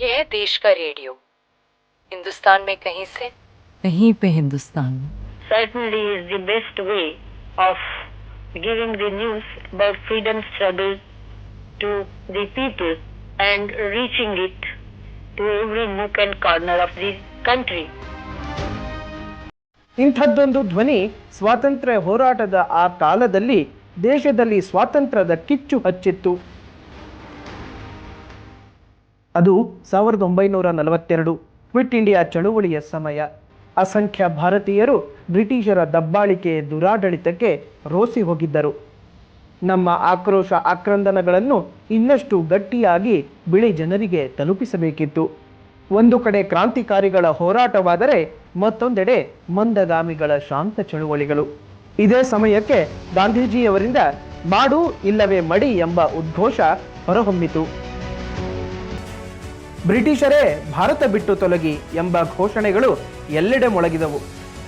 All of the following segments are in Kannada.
यह है देश का रेडियो हिंदुस्तान में कहीं से कहीं पे Hindustan certainly is the best way of giving the news about freedom struggle to the people and reaching it to every nook and corner of the country. ಇಂಥದ್ದೊಂದು ಧ್ವನಿ ಸ್ವಾತಂತ್ರ್ಯ ಹೋರಾಟದ ಆ ಕಾಲದಲ್ಲಿ ದೇಶದಲ್ಲಿ ಸ್ವಾತಂತ್ರ್ಯದ ಕಿಚ್ಚು ಹಚ್ಚಿತ್ತು ಅದು ಸಾವಿರದ ಒಂಬೈನೂರ ನಲವತ್ತೆರಡು ಕ್ವಿಟ್ ಇಂಡಿಯಾ ಚಳುವಳಿಯ ಸಮಯ. ಅಸಂಖ್ಯ ಭಾರತೀಯರು ಬ್ರಿಟಿಷರ ದಬ್ಬಾಳಿಕೆ ದುರಾಡಳಿತಕ್ಕೆ ರೋಸಿ ಹೋಗಿದ್ದರು. ನಮ್ಮ ಆಕ್ರೋಶ ಆಕ್ರಂದನಗಳನ್ನು ಇನ್ನಷ್ಟು ಗಟ್ಟಿಯಾಗಿ ಬಿಳಿ ಜನರಿಗೆ ತಲುಪಿಸಬೇಕಿತ್ತು. ಒಂದು ಕಡೆ ಕ್ರಾಂತಿಕಾರಿಗಳ ಹೋರಾಟವಾದರೆ ಮತ್ತೊಂದೆಡೆ ಮಂದಗಾಮಿಗಳ ಶಾಂತ ಚಳುವಳಿಗಳು. ಇದೇ ಸಮಯಕ್ಕೆ ಗಾಂಧೀಜಿಯವರಿಂದ ಮಾಡು ಇಲ್ಲವೇ ಮಡಿ ಎಂಬ ಉದ್ಘೋಷ ಹೊರಹೊಮ್ಮಿತು. ಬ್ರಿಟಿಷರೇ ಭಾರತ ಬಿಟ್ಟು ತೊಲಗಿ ಎಂಬ ಘೋಷಣೆಗಳು ಎಲ್ಲೆಡೆ ಮೊಳಗಿದವು.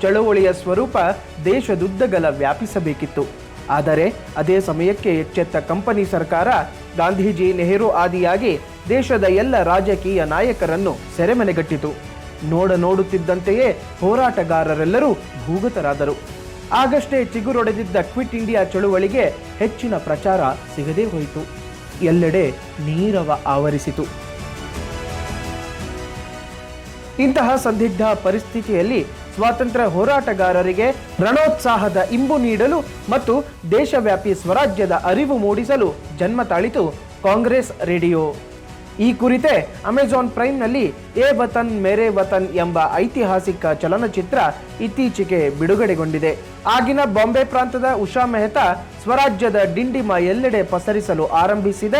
ಚಳುವಳಿಯ ಸ್ವರೂಪ ದೇಶದುದ್ದಗಲ ವ್ಯಾಪಿಸಬೇಕಿತ್ತು. ಆದರೆ ಅದೇ ಸಮಯಕ್ಕೆ ಎಚ್ಚೆತ್ತ ಕಂಪನಿ ಸರ್ಕಾರ ಗಾಂಧೀಜಿ ನೆಹರು ಆದಿಯಾಗಿ ದೇಶದ ಎಲ್ಲ ರಾಜಕೀಯ ನಾಯಕರನ್ನು ಸೆರೆಮನೆಗಟ್ಟಿತು. ನೋಡ ನೋಡುತ್ತಿದ್ದಂತೆಯೇ ಹೋರಾಟಗಾರರೆಲ್ಲರೂ ಭೂಗತರಾದರು. ಆಗಷ್ಟೇ ಚಿಗುರೊಡೆದಿದ್ದ ಕ್ವಿಟ್ ಇಂಡಿಯಾ ಚಳುವಳಿಗೆ ಹೆಚ್ಚಿನ ಪ್ರಚಾರ ಸಿಗದೇ ಹೋಯಿತು. ಎಲ್ಲೆಡೆ ನೀರವ ಆವರಿಸಿತು. ಇಂತಹ ಸಂದಿಗ್ಧ ಪರಿಸ್ಥಿತಿಯಲ್ಲಿ ಸ್ವಾತಂತ್ರ್ಯ ಹೋರಾಟಗಾರರಿಗೆ ರಣೋತ್ಸಾಹದ ಇಂಬು ನೀಡಲು ಮತ್ತು ದೇಶವ್ಯಾಪಿ ಸ್ವರಾಜ್ಯದ ಅರಿವು ಮೂಡಿಸಲು ಜನ್ಮ ತಾಳಿತು ಕಾಂಗ್ರೆಸ್ ರೇಡಿಯೋ. ಈ ಕುರಿತೇ ಅಮೆಜಾನ್ ಪ್ರೈಮ್ನಲ್ಲಿ ಎ ವತನ್ ಮೇರೆ ವತನ್ ಎಂಬ ಐತಿಹಾಸಿಕ ಚಲನಚಿತ್ರ ಇತ್ತೀಚೆಗೆ ಬಿಡುಗಡೆಗೊಂಡಿದೆ. ಆಗಿನ ಬಾಂಬೆ ಪ್ರಾಂತದ ಉಷಾ ಮೆಹ್ತಾ ಸ್ವರಾಜ್ಯದ ಡಿಂಡಿಮ ಎಲ್ಲೆಡೆ ಪಸರಿಸಲು ಆರಂಭಿಸಿದ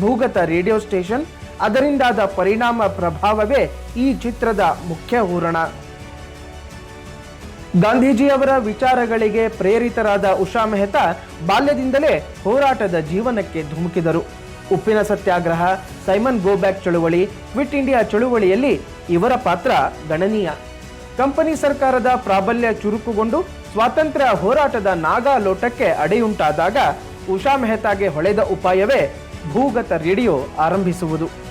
ಭೂಗತ ರೇಡಿಯೋ ಸ್ಟೇಷನ್ ಅದರಿಂದಾದ ಪರಿಣಾಮ ಪ್ರಭಾವವೇ ಈ ಚಿತ್ರದ ಮುಖ್ಯ ಹೂರಣ. ಗಾಂಧೀಜಿಯವರ ವಿಚಾರಗಳಿಗೆ ಪ್ರೇರಿತರಾದ ಉಷಾ ಮೆಹ್ತಾ ಬಾಲ್ಯದಿಂದಲೇ ಹೋರಾಟದ ಜೀವನಕ್ಕೆ ಧುಮುಕಿದರು. ಉಪ್ಪಿನ ಸತ್ಯಾಗ್ರಹ, ಸೈಮನ್ ಗೋಬ್ಯಾಕ್ ಚಳುವಳಿ, ಕ್ವಿಟ್ ಇಂಡಿಯಾ ಚಳುವಳಿಯಲ್ಲಿ ಇವರ ಪಾತ್ರ ಗಣನೀಯ. ಕಂಪನಿ ಸರ್ಕಾರದ ಪ್ರಾಬಲ್ಯ ಚುರುಕುಗೊಂಡು ಸ್ವಾತಂತ್ರ್ಯ ಹೋರಾಟದ ನಾಗಾ ಲೋಟಕ್ಕೆ ಅಡೆಯುಂಟಾದಾಗ ಉಷಾ ಮೆಹ್ತಾಗೆ ಹೊಳೆದ ಉಪಾಯವೇ ಭೂಗತ ರೇಡಿಯೋ ಆರಂಭಿಸುವುದು.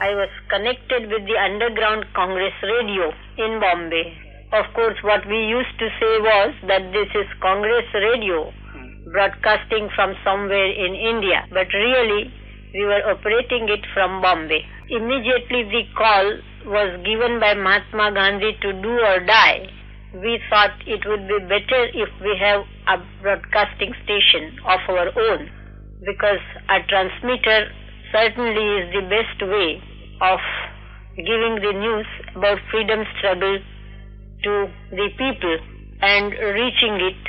I was connected with the underground Congress radio in Bombay. Of course, what we used to say was that this is Congress radio hmm. broadcasting from somewhere in India, but really we were operating it from Bombay. Immediately the call was given by Mahatma Gandhi to do or die. We thought it would be better if we have a broadcasting station of our own because a transmitter certainly is the best way of giving the news about freedom struggle to the people and reaching it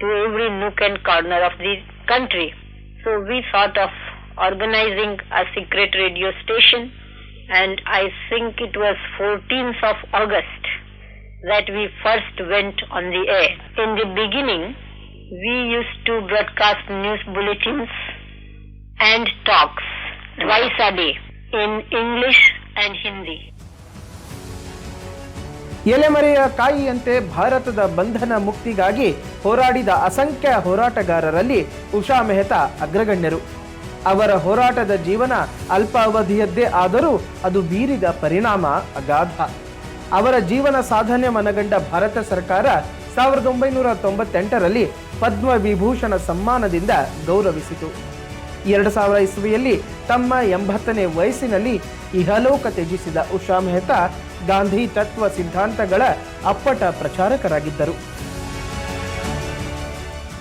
to every nook and corner of the country. So we thought of organizing a secret radio station and I think it was 14th of August that we first went on the air. In the beginning, we used to broadcast news bulletins and talks twice a day in English and Hindi. ಎಲೆಮರೆಯ ಕಾಯಿಯಂತೆ ಭಾರತದ ಬಂಧನ ಮುಕ್ತಿಗಾಗಿ ಹೋರಾಡಿದ ಅಸಂಖ್ಯ ಹೋರಾಟಗಾರರಲ್ಲಿ ಉಷಾ ಮೆಹ್ತಾ ಅಗ್ರಗಣ್ಯರು. ಅವರ ಹೋರಾಟದ ಜೀವನ ಅಲ್ಪಾವಧಿಯದ್ದೇ ಆದರೂ ಅದು ಬೀರಿದ ಪರಿಣಾಮ ಅಗಾಧ. ಅವರ ಜೀವನ ಸಾಧನೆ ಮನಗಂಡ ಭಾರತ ಸರ್ಕಾರ ಸಾವಿರದ ಒಂಬೈನೂರ ತೊಂಬತ್ತೆಂಟರಲ್ಲಿ ಪದ್ಮ ವಿಭೂಷಣ ಸಮ್ಮಾನದಿಂದ ಗೌರವಿಸಿತು. ಎರಡು ಸಾವಿರ ಇಸ್ವಿಯಲ್ಲಿ ತಮ್ಮ ಎಂಬತ್ತನೇ ವಯಸ್ಸಿನಲ್ಲಿ ಇಹಲೋಕ ತ್ಯಜಿಸಿದ ಉಷಾ ಮೆಹ್ತಾ ಗಾಂಧಿ ತತ್ವ ಸಿದ್ಧಾಂತಗಳ ಅಪ್ಪಟ ಪ್ರಚಾರಕರಾಗಿದ್ದರು.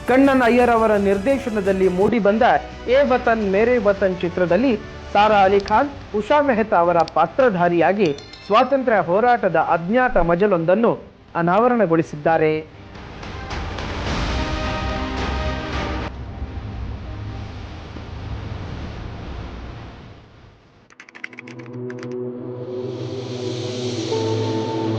ಕಣ್ಣನ್ ಅಯ್ಯರ್ ಅವರ ನಿರ್ದೇಶನದಲ್ಲಿ ಮೂಡಿಬಂದ ಎ ವತನ್ ಮೇರೆ ವತನ್ ಚಿತ್ರದಲ್ಲಿ ಸಾರಾ ಅಲಿ ಖಾನ್, ಉಷಾ ಮೆಹ್ತಾ ಅವರ ಪಾತ್ರಧಾರಿಯಾಗಿ ಸ್ವಾತಂತ್ರ್ಯ ಹೋರಾಟದ ಅಜ್ಞಾತ ಮಜಲೊಂದನ್ನು ಅನಾವರಣಗೊಳಿಸಿದ್ದಾರೆ.